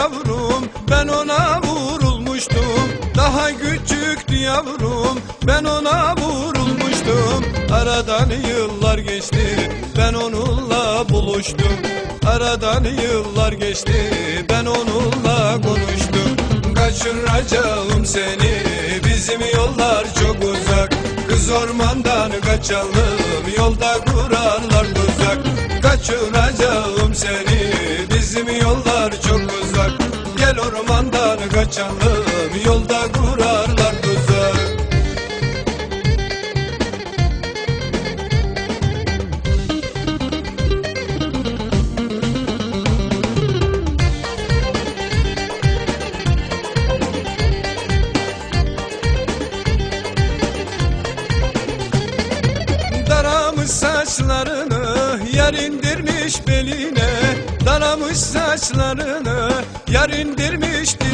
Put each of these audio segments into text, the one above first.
yavrum ben ona vurulmuştum. Daha küçüktü yavrum ben ona vurulmuştum. Aradan yıllar geçti ben onunla buluştum. Aradan yıllar geçti ben onunla konuştum. Kaçıracağım seni bizim yollar çok uzak. Kız ormandan kaçalım yolda kurarlar tuzak Kaçıracağım ormandan kaçalım yolda kurarlar tuzak Daramış saçlarını yar indirmiş beline. Daramış saçlarını yar indirmiş dizine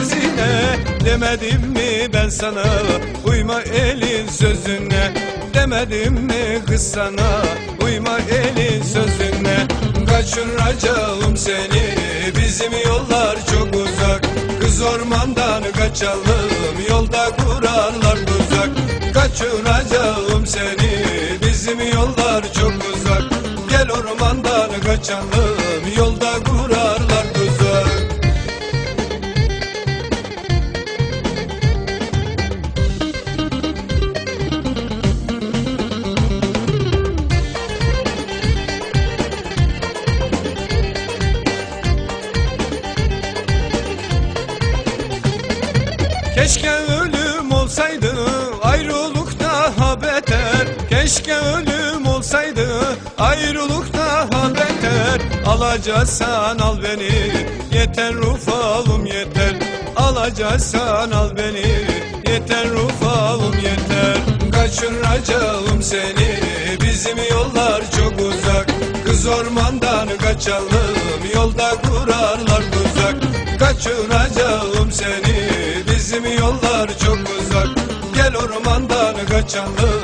Demedim mi ben sana uyma elin sözüne? Demedim mi kız sana uyma elin sözüne? Kaçıracağım seni bizim yollar çok uzak. Kız ormandan kaçalım yolda kurarlar tuzak. Kaçıracağım seni bizim yollar çok uzak. Gel ormandan kaçalım yolda kurarlar Keşke ölüm olsaydı ayrılık daha beter. Keşke ölüm olsaydı ayrılık daha beter. Alacaksan al beni yeter Rufalım yeter. Alacaksan al beni yeter Rufalım yeter. Kaçıracağım seni bizim yollar çok uzak. Kız ormandan kaçalım yolda kurarlar tuzak. Kaçıracağım yollar çok uzak. Gel ormandan kaçalım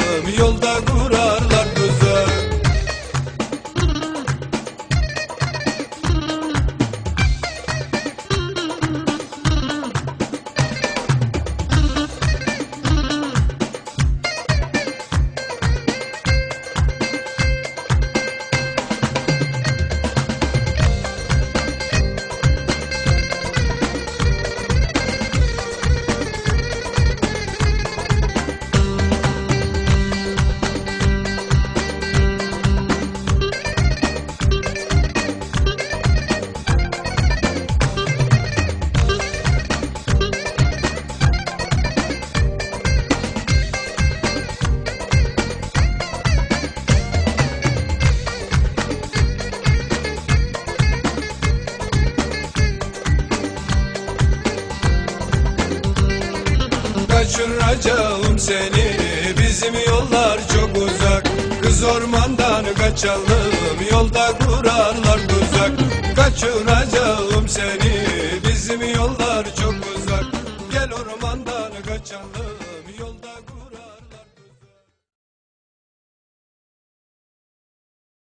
kaçıracağım seni. Bizim yollar çok uzak. Kız ormandan kaçalım Yolda kurarlar tuzak. Kaçıracağım seni Bizim yollar çok uzak. Gel ormandan kaçalım.